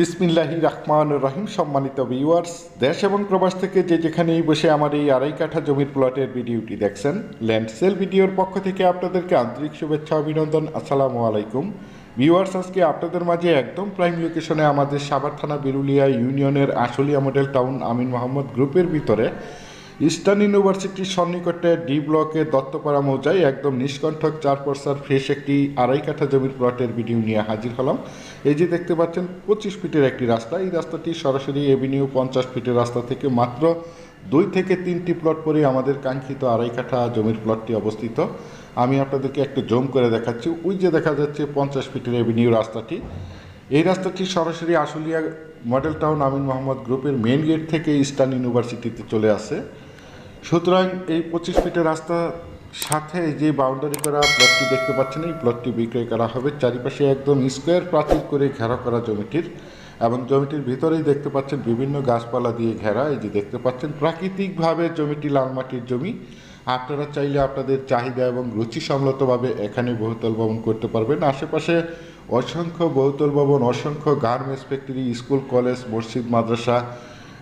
বিসমিল্লাহি রহমান রহিম, সম্মানিত ভিউয়ার্স দেশ এবং প্রবাস থেকে যে যেখানেই বসে আমার এই আড়াই কাঠা জমির প্লটের ভিডিওটি দেখছেন ল্যান্ড সেল ভিডিওর পক্ষ থেকে আপনাদেরকে আন্তরিক শুভেচ্ছা, অভিনন্দন, আসসালামু আলাইকুম। ভিউয়ার্স আজকে আপনাদের মাঝে একদম প্রাইম লোকেশনে আমাদের সাভার থানা, বিরুলিয়া ইউনিয়নের আশুলিয়া মডেল টাউন আমিন মোহাম্মদ গ্রুপের ভিতরে ইস্টার্ন ইউনিভার্সিটির সন্নিকটে ডি ব্লকে দত্তপাড়া মৌজায় একদম নিষ্কণ্ঠক চার পর্সার ফ্রেশ একটি আড়াই কাঠা জমির প্লটের ভিডিও নিয়ে হাজির হলাম। এই যে দেখতে পাচ্ছেন, পঁচিশ ফিটের একটি রাস্তা। এই রাস্তাটি সরাসরি এভিনিউ পঞ্চাশ ফিটের রাস্তা থেকে মাত্র দুই থেকে তিনটি প্লট পরে আমাদের কাঙ্ক্ষিত আড়াই কাঠা জমির প্লটটি অবস্থিত। আমি আপনাদেরকে একটু জম করে দেখাচ্ছি। ওই যে দেখা যাচ্ছে পঞ্চাশ ফিটের এভিনিউ রাস্তাটি। এই রাস্তাটি সরাসরি আশুলিয়া মডেল টাউন আমিন মোহাম্মদ গ্রুপের মেন গেট থেকে ইস্টার্ন ইউনিভার্সিটিতে চলে আসে। সুতরাং এই পঁচিশ ফিটের রাস্তার সাথে যে বাউন্ডারি করা প্লটটি দেখতে পাচ্ছেন, এই প্লটটি বিক্রয় করা হবে চারিপাশে একদম স্কোয়ার প্রাচীর করে ঘেরা করা জমিটির এবং জমিটির ভিতরেই দেখতে পাচ্ছেন বিভিন্ন গাছপালা দিয়ে ঘেরা। এই যে দেখতে পাচ্ছেন, প্রাকৃতিকভাবে জমিটি লাল মাটির জমি। আপনারা চাইলে আপনাদের চাহিদা এবং রুচি সম্মতভাবে এখানে বহুতল ভবন করতে পারবেন। আশেপাশে অসংখ্য বহুতল ভবন, অসংখ্য গার্মেন্টস ফ্যাক্টরি, স্কুল, কলেজ, মসজিদ, মাদ্রাসা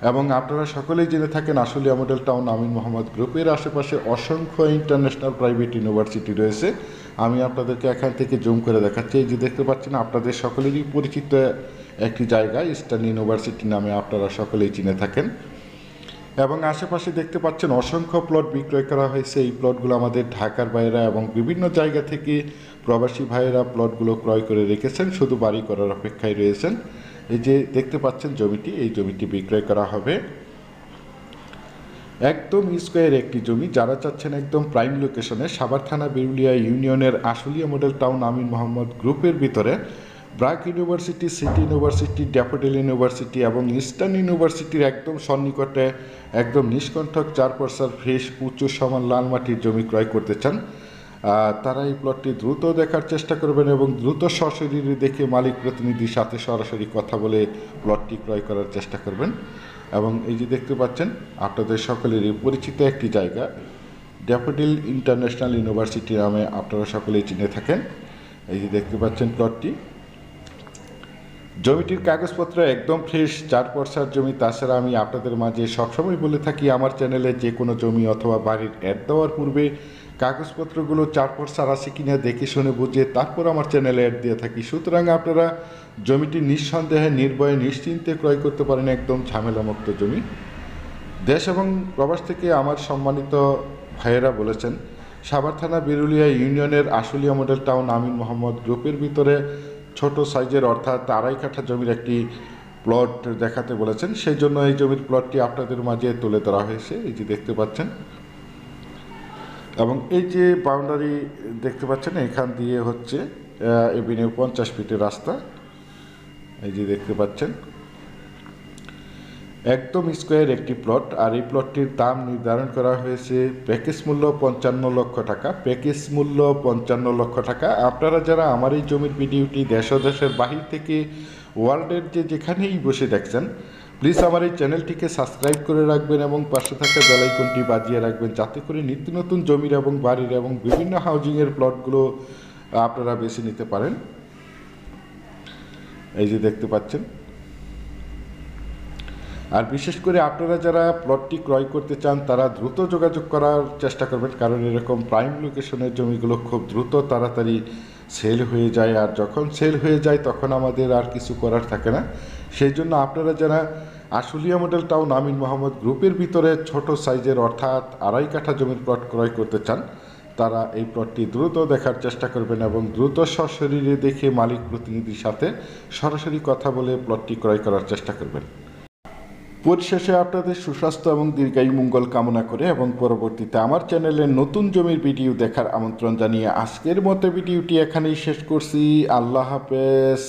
এবং আপনারা সকলেই জেনে থাকেন আশুলিয়া মডেল টাউন আমিন মোহাম্মদ গ্রুপের আশেপাশে অসংখ্য ইন্টারন্যাশনাল প্রাইভেট ইউনিভার্সিটি রয়েছে। আমি আপনাদেরকে এখান থেকে জুম করে দেখাচ্ছি। এই যে দেখতে পাচ্ছেন, আপনাদের সকলেরই পরিচিত একটি জায়গা, ইস্টার্ন ইউনিভার্সিটি নামে আপনারা সকলেই চিনে থাকেন। এবং আশেপাশে দেখতে পাচ্ছেন, অসংখ্য প্লট বিক্রয় করা হয়েছে। এই প্লটগুলো আমাদের ঢাকার বাইরা এবং বিভিন্ন জায়গা থেকে প্রবাসী ভাইয়েরা প্লটগুলো ক্রয় করে রেখেছেন। শুধু বাড়ি করার অপেক্ষায় রয়েছেন। এই যে দেখতে পাচ্ছেন জমিটি, এই জমিটি বিক্রয় করা হবে। একদম স্কোয়ার একটি জমি, যারা চাচ্ছেন একদম প্রাইম লোকেশনে, সাভার থানা বিরুলিয়া ইউনিয়নের আশুলিয়া মডেল টাউন আমিন মোহাম্মদ গ্রুপের ভিতরে, BRAC university, city university, Daffodil university এবং ইস্টার্ন ইউনিভার্সিটির একদম সন্নিকটে একদম নিষ্কণ্ঠক চার পর্সার ফ্রেশ, উঁচু সমান লাল মাটির জমি ক্রয় করতে চান। তারা এই প্লটটি দ্রুত দেখার চেষ্টা করবেন এবং দ্রুত সশরীরে দেখে মালিক প্রতিনিধির সাথে সরাসরি কথা বলে প্লটটি ক্রয় করার চেষ্টা করবেন। এবং এই যে দেখতে পাচ্ছেন, আপনাদের সকলেরই পরিচিত একটি জায়গা, ড্যাফোডিল ইন্টারন্যাশনাল ইউনিভার্সিটি নামে আপনারা সকলেই চিনে থাকেন। এই যে দেখতে পাচ্ছেন প্লটটি জমিটির কাগজপত্র একদম ফ্রেশ চার পর্সার জমি। তাছাড়া আমি আপনাদের মাঝে সবসময় বলে থাকি, আমার চ্যানেলে যে কোনো জমি অথবা বাড়ির অ্যাড দেওয়ার পূর্বে কাগজপত্রগুলো চার পর্সার আছে কিনা দেখে শুনে বুঝে তারপর আমার চ্যানেলে অ্যাড দিয়ে থাকি। সুতরাং আপনারা জমিটি নিঃসন্দেহে, নির্ভয়ে, নিশ্চিন্তে ক্রয় করতে পারেন একদম ঝামেলামুক্ত জমি। দেশ এবং প্রবাস থেকে আমার সম্মানিত ভাইয়েরা বলেছেন, সাভার থানা বিরুলিয়া ইউনিয়নের আশুলিয়া মডেল টাউন আমিন মোহাম্মদ গ্রুপের ভিতরে ছোট সাইজের অর্থাৎ আড়াই কাঠা জমির একটি প্লট দেখাতে বলেছেন। সেই জন্য এই জমির প্লটটি আপনাদের মাঝে তুলে ধরা হয়েছে, এই যে দেখতে পাচ্ছেন। এবং এই যে বাউন্ডারি দেখতে পাচ্ছেন, এখান দিয়ে হচ্ছে এভিনিউ পঞ্চাশ ফিটের রাস্তা। এই যে দেখতে পাচ্ছেন, একদম স্কোয়ার একটি প্লট আর এই প্লটটির দাম নির্ধারণ করা হয়েছে প্যাকেজ মূল্য পঞ্চান্ন লক্ষ টাকা। প্যাকেজ মূল্য পঞ্চান্ন লক্ষ টাকা। আপনারা যারা আমার এই জমির ভিডিওটি দেশ দেশের বাহির থেকে ওয়ার্ল্ডের যে যেখানেই বসে দেখছেন প্লিজ আমার এই চ্যানেলটিকে সাবস্ক্রাইব করে রাখবেন এবং পাশে থাকা বেলাইকনটি বাজিয়ে রাখবেন, যাতে করে নিত্য নতুন জমির এবং বাড়ির এবং বিভিন্ন হাউজিংয়ের প্লটগুলো আপনারা বেছে নিতে পারেন। এই যে দেখতে পাচ্ছেন। আর বিশেষ করে আপনারা যারা প্লটটি ক্রয় করতে চান, তারা দ্রুত যোগাযোগ করার চেষ্টা করবেন, কারণ এরকম প্রাইম লোকেশনের জমিগুলো খুব দ্রুত তাড়াতাড়ি সেল হয়ে যায়, আর যখন সেল হয়ে যায়, তখন আমাদের আর কিছু করার থাকে না। সেই জন্য আপনারা যারা আশুলিয়া মডেল টাউন আমিন মোহাম্মদ গ্রুপের ভিতরে ছোট সাইজের অর্থাৎ আড়াই কাঠা জমির প্লট ক্রয় করতে চান। তারা এই প্লটটি দ্রুত দেখার চেষ্টা করবেন এবং দ্রুত সশরীরে দেখে মালিক প্রতিনিধির সাথে সরাসরি কথা বলে প্লটটি ক্রয় করার চেষ্টা করবেন। পরিশেষে আপনাদের সুস্বাস্থ্য এবং দীর্ঘায়ু মঙ্গল কামনা করে এবং পরবর্তীতে আমার চ্যানেলে নতুন জমির ভিডিও দেখার আমন্ত্রণ জানিয়ে আজকের মতো ভিডিওটি এখানেই শেষ করছি। আল্লাহ হাফেজ।